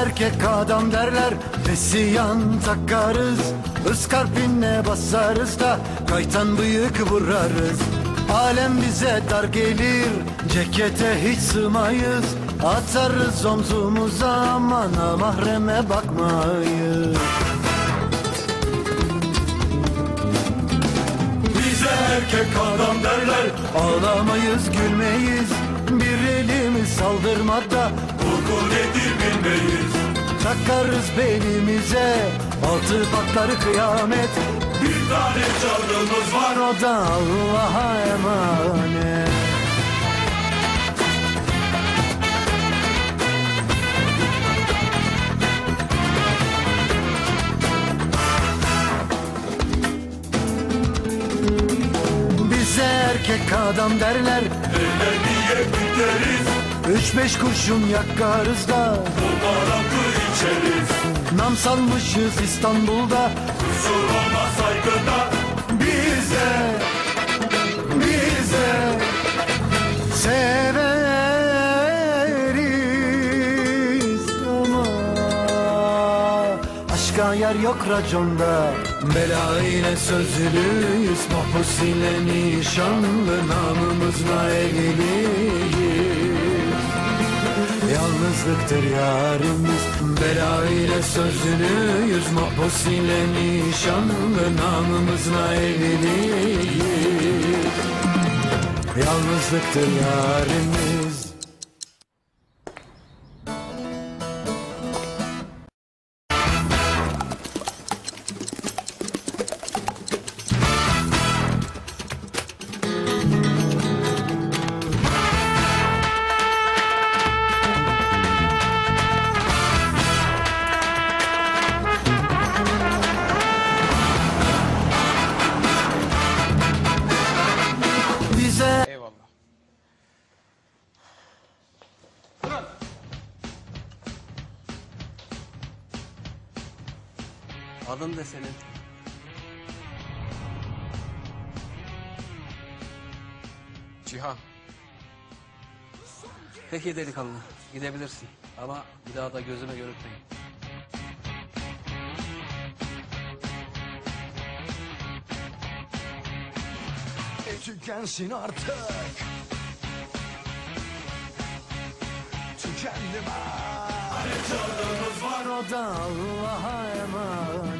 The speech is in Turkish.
erkek adam derler. Vesiyan takarız. Iskarpinle basarız da Kaytan bıyık vurarız. Alem bize dar gelir. Cekete hiç sığmayız. Atarız omzumuza aman mahreme bakmayız. Bize erkek adam derler. Ağlamayız gülmeyiz. Bir elimiz saldırmada Korku nedir bilmeyiz Takarız belimize Altı patları kıyamet. Bir tane canımız var. O da Allah'a emanet. Bize erkek adam derler. Eller diye biteriz Üç beş kurşun yakarız da Barakı içeriz Nam salmışız İstanbul'da. Kusur olmaz saygıda Bize Bize. Severiz ama Aşka yer yok raconda. Bela ile sözlüyüz Mahpus ile nişanlı Namımızla evliyiz Yalnızlıktır yarımız Bela ile sözlüyüz Mahpus ile nişanlı Namımızla evliyiz Yalnızlıktır yarımız Adın da senin. Cihan. Peki delikanlı gidebilirsin. Ama bir daha da gözüme görükmeyin. Tükensin artık Tükendi bak Canımız var o da Allah'a emanet